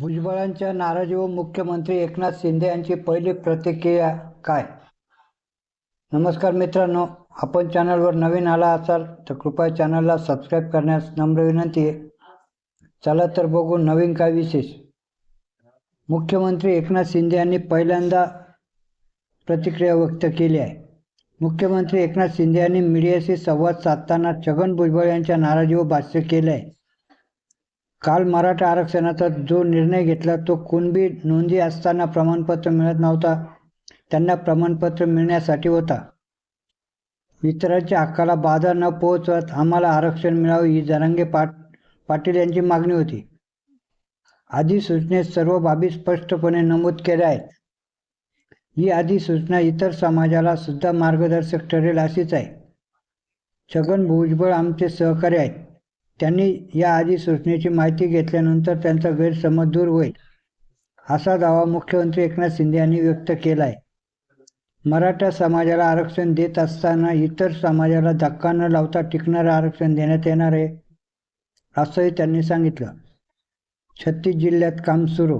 भुजबळांच्या नाराजीवर मुख्यमंत्री एकनाथ शिंदे यांची पहिली प्रतिक्रिया काय? नमस्कार मित्रांनो आपण चॅनलवर नवीन आला असाल तर कृपया चॅनलला सबस्क्राईब करण्यास नम्र विनंती आहे. चला तर बघू नवीन काय विशेष. मुख्यमंत्री एकनाथ शिंदे यांनी पहिल्यांदा प्रतिक्रिया व्यक्त केली आहे. मुख्यमंत्री एकनाथ शिंदे यांनी मीडियाशी संवाद साधताना छगन भुजबळ यांच्या नाराजीवर भाष्य केलं आहे काल मराठा आरक्षणाचा जो निर्णय घेतला तो कुणबी नोंदी असताना प्रमाणपत्र मिळत नव्हता. त्यांना प्रमाणपत्र मिळण्यासाठी होता. इतरांच्या हक्काला बाधा न पोहोचवत आम्हाला आरक्षण मिळावं ही जरांगे पाट पाटील यांची मागणी होती. अधिसूचनेत सर्व बाबी स्पष्टपणे नमूद केल्या आहेत. ही अधिसूचना इतर समाजाला सुद्धा मार्गदर्शक ठरेल अशीच आहे. छगन भुजबळ आमचे सहकारी आहेत. त्यांनी या अधिसूचनेची माहिती घेतल्यानंतर त्यांचा गैरसमज दूर होईल असा दावा मुख्यमंत्री एकनाथ शिंदे यांनी व्यक्त केला आहे मराठा समाजाला आरक्षण देत असताना इतर समाजाला धक्का न लावता टिकणारं आरक्षण देण्यात येणार आहे असंही त्यांनी सांगितलं. छत्तीस जिल्ह्यात काम सुरू.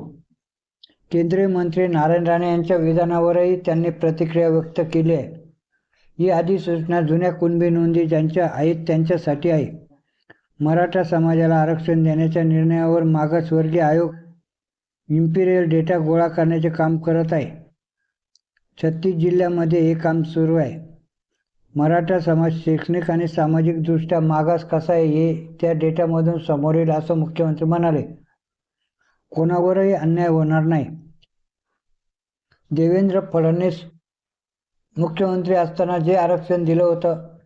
केंद्रीय मंत्री नारायण राणे यांच्या विधानावरही त्यांनी प्रतिक्रिया व्यक्त केली आहे. ही अधिसूचना जुन्या कुणबी नोंदी ज्यांच्या आहेत त्यांच्यासाठी आहे. मराठा समाजाला आरक्षण देण्याच्या निर्णयावर मागासवर्गीय आयोग इम्पिरियल डेटा गोळा करण्याचे काम करत आहे. छत्तीस जिल्ह्यामध्ये हे काम सुरू आहे. मराठा समाज शैक्षणिक आणि सामाजिकदृष्ट्या मागास कसा आहे हे त्या डेटामधून समोर येईल असं मुख्यमंत्री म्हणाले. कोणावरही अन्याय होणार नाही. देवेंद्र फडणवीस मुख्यमंत्री असताना जे आरक्षण दिलं होतं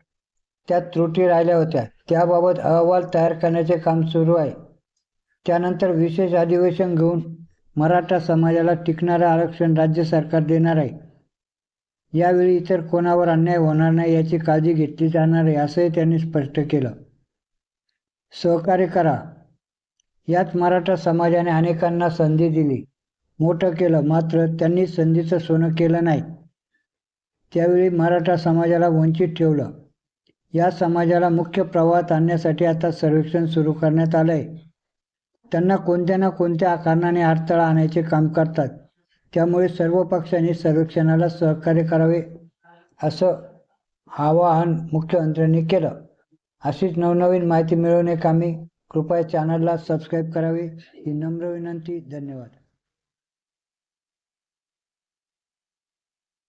त्यात त्रुटी राहिल्या होत्या. त्याबाबत अहवाल तयार करण्याचे काम सुरू आहे. त्यानंतर विशेष अधिवेशन घेऊन मराठा समाजाला टिकणारं आरक्षण राज्य सरकार देणार आहे. यावेळी इतर कोणावर अन्याय होणार नाही याची काळजी घेतली जाणार आहे असंही त्यांनी स्पष्ट केलं. सहकार्य करा. यात मराठा समाजाने अनेकांना संधी दिली. मोठं केलं मात्र त्यांनी संधीचं सोनं केलं नाही. त्यावेळी मराठा समाजाला वंचित ठेवलं. या समाजाला मुख्य प्रवाहात आणण्यासाठी आता सर्वेक्षण सुरू करण्यात आलं आहे त्यांना कोणत्या ना कोणत्या कारणाने अडथळा आणायचे काम करतात त्यामुळे सर्व पक्षांनी सर्वेक्षणाला सहकार्य करावे असं आवाहन मुख्यमंत्र्यांनी केलं. अशीच नवनवीन माहिती मिळवणे कामी कृपया चॅनलला सबस्क्राईब करावी ही नम्र विनंती धन्यवाद.